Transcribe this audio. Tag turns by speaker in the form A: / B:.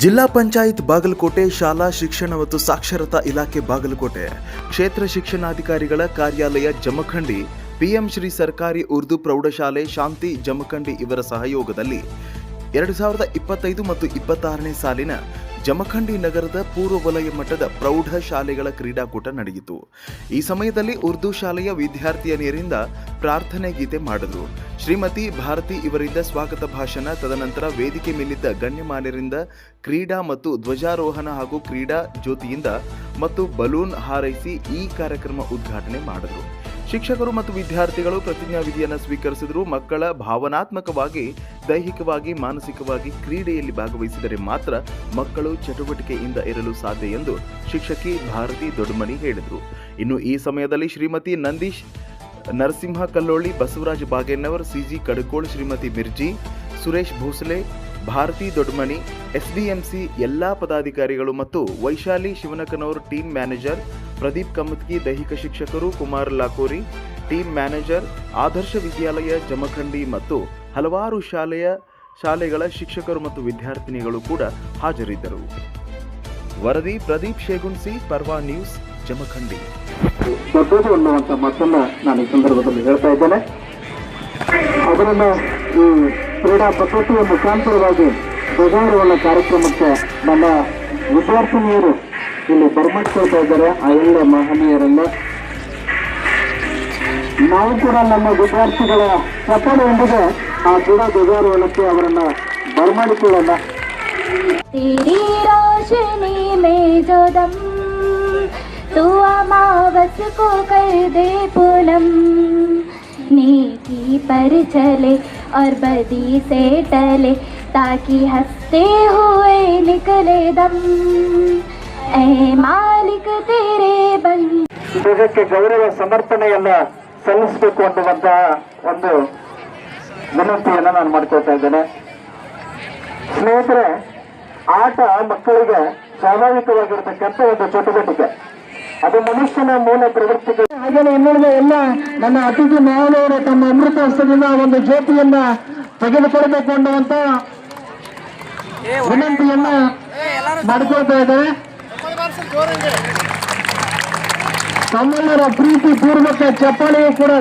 A: ಜಿಲ್ಲಾ ಪಂಚಾಯತ್ ಬಾಗಲಕೋಟೆ ಶಾಲಾ ಶಿಕ್ಷಣ ಮತ್ತು ಸಾಕ್ಷರತಾ ಇಲಾಖೆ ಬಾಗಲಕೋಟೆ ಕ್ಷೇತ್ರ ಶಿಕ್ಷಣಾಧಿಕಾರಿಗಳ ಕಾರ್ಯಾಲಯ ಜಮಖಂಡಿ, ಪಿಎಂ ಶ್ರೀ ಸರ್ಕಾರಿ ಉರ್ದು ಪ್ರೌಢಶಾಲೆ ಶಾಂತಿ ಜಮಖಂಡಿ ಇವರ ಸಹಯೋಗದಲ್ಲಿ ಎರಡು ಸಾವಿರದ ಇಪ್ಪತ್ತೈದು ಮತ್ತು ಇಪ್ಪತ್ತಾರನೇ ಸಾಲಿನ ಜಮಖಂಡಿ ನಗರದ ಪೂರ್ವ ವಲಯ ಮಟ್ಟದ ಪ್ರೌಢ ಶಾಲೆಗಳ ಕ್ರೀಡಾಕೂಟ ನಡೆಯಿತು. ಈ ಸಮಯದಲ್ಲಿ ಉರ್ದು ಶಾಲೆಯ ವಿದ್ಯಾರ್ಥಿನಿಯರಿಂದ ಪ್ರಾರ್ಥನೆ ಗೀತೆ ಮಾಡಿದ್ರು. ಶ್ರೀಮತಿ ಭಾರತಿ ಇವರಿಂದ ಸ್ವಾಗತ ಭಾಷಣ, ತದನಂತರ ವೇದಿಕೆ ಮೇಲಿದ್ದ ಗಣ್ಯಮಾನ್ಯರಿಂದ ಕ್ರೀಡಾ ಮತ್ತು ಧ್ವಜಾರೋಹಣ ಹಾಗೂ ಕ್ರೀಡಾ ಜ್ಯೋತಿಯಿಂದ ಮತ್ತು ಬಲೂನ್ ಹಾರೈಸಿ ಈ ಕಾರ್ಯಕ್ರಮ ಉದ್ಘಾಟನೆ ಮಾಡಿದರು. ಶಿಕ್ಷಕರು ಮತ್ತು ವಿದ್ಯಾರ್ಥಿಗಳು ಪ್ರತಿಜ್ಞಾ ವಿಧಿಯನ್ನು ಸ್ವೀಕರಿಸಿದ್ರು ಮಕ್ಕಳ ಭಾವನಾತ್ಮಕವಾಗಿ, ದೈಹಿಕವಾಗಿ, ಮಾನಸಿಕವಾಗಿ ಕ್ರೀಡೆಯಲ್ಲಿ ಭಾಗವಹಿಸಿದರೆ ಮಾತ್ರ ಮಕ್ಕಳು ಚಟುವಟಿಕೆಯಿಂದ ಇರಲು ಸಾಧ್ಯ ಎಂದು ಶಿಕ್ಷಕಿ ಭಾರತಿ ದೊಡ್ಡಮನಿ ಹೇಳಿದರು. ಇನ್ನು ಈ ಸಮಯದಲ್ಲಿ ಶ್ರೀಮತಿ ನಂದೀಶ್ ನರಸಿಂಹ ಕಲ್ಲೋಳಿ, ಬಸವರಾಜ ಬಾಗೇನವರ್, ಸಿಜಿ ಕಡಕೋಳ್, ಶ್ರೀಮತಿ ಮಿರ್ಜಿ, ಸುರೇಶ್ ಭೋಸಲೆ, ಭಾರತಿ ದೊಡ್ಡಮನಿ ಎಸ್ಡಿಎಂಸಿ ಎಲ್ಲಾ ಪದಾಧಿಕಾರಿಗಳು ಮತ್ತು ವೈಶಾಲಿ ಶಿವನಕನವರ್ ಟೀಮ್ ಮ್ಯಾನೇಜರ್, ಪ್ರದೀಪ್ ಕಮತ್ಗಿ, ದೈಹಿಕ ಶಿಕ್ಷಕರು ಕುಮಾರ್ ಲಾಕೋರಿ, ಟೀಮ್ ಮ್ಯಾನೇಜರ್, ಆದರ್ಶ ವಿದ್ಯಾಲಯ, ಜಮಖಂಡಿ ಮತ್ತು ಹಲವಾರು ಶಾಲೆಯ ಶಾಲೆಗಳ ಶಿಕ್ಷಕರು ಮತ್ತು ವಿದ್ಯಾರ್ಥಿನಿಗಳು ಕೂಡ ಹಾಜರಿದ್ದರು. ವರದಿ ಪ್ರದೀಪ್ ಶೇಗುನ್ಸಿ ಪರ್ವಾ ನ್ಯೂಸ್. ಜಮಖಂಡಿ.
B: ದೊಡ್ಡದು ಅನ್ನುವಂಥ ಮಾತನ್ನ ನಾನು ಈ ಸಂದರ್ಭದಲ್ಲಿ ಹೇಳ್ತಾ ಇದ್ದೇನೆ. ಅದರನ್ನು ಈ ಕ್ರೀಡಾ ಪ್ರಕೃತಿಯ ಮುಖಾಂತರವಾಗಿ ಧ್ವಜಾರೋಹಣ ಕಾರ್ಯಕ್ರಮಕ್ಕೆ ನಮ್ಮ ವಿದ್ಯಾರ್ಥಿನಿಯರು ಇಲ್ಲಿ ಬರ್ಮಾಡ್ಕೊಳ್ತಾ ಇದ್ದಾರೆ ಆ ಎಲ್ಲ ಮಹನೀಯರನ್ನು ನಾವು ಕೂಡ ನಮ್ಮ ವಿದ್ಯಾರ್ಥಿಗಳ ಸಫಲದೊಂದಿಗೆ ಆ ಕ್ರೀಡಾ ಧ್ವಜಾರೋಹಣಕ್ಕೆ ಅವರನ್ನ ಬರಮಾಡಿಕೊಳ್ಳೋಣ.
C: अमावस को कर दे पूनम नीति पर चले और बदी से टले ताकि हंसते हुए निकले दम ऐ मालिक तेरे बन
B: ದೇಶಕ್ಕೆ ಗೌರವ ಸಮರ್ಪಣೆಯನ್ನ ಸಲ್ಲಿಸಬೇಕು ಅನ್ನುವಂತಹ ಒಂದು ವಿನಂತಿಯನ್ನ ನಾನು ಮಾಡ್ಕೊಳ್ತಾ ಇದ್ದೇನೆ ಸ್ನೇಹಿತರೆ ಆಟ ಮಕ್ಕಳಿಗೆ ಸ್ವಾಭಾವಿಕವಾಗಿರತಕ್ಕಂಥ ಒಂದು ಚಟುವಟಿಕೆ ಅದು ಮನುಷ್ಯನ ಮೂಲ ಪ್ರವೃತ್ತಿಗೆ ಹಾಗೆಯೇ ಇನ್ನುಳಿದ ಎಲ್ಲ ನನ್ನ ಅತಿಥಿ ಮಹಾನವರು ತಮ್ಮ ಅಮೃತ ಹಸ್ತದಿಂದ ಒಂದು ಜ್ಯೋತಿಯನ್ನ ತೆಗೆದುಕೊಳ್ಬೇಕು ಅನ್ನುವಂತ ವಿನಂತಿಯನ್ನ ಮಾಡ್ಕೊಳ್ತಾ ಇದ್ದಾರೆ ತಮ್ಮೆಲ್ಲರ ಪ್ರೀತಿ ಪೂರ್ವಕ ಚಪ್ಪಾಳೆಯೂ ಕೂಡ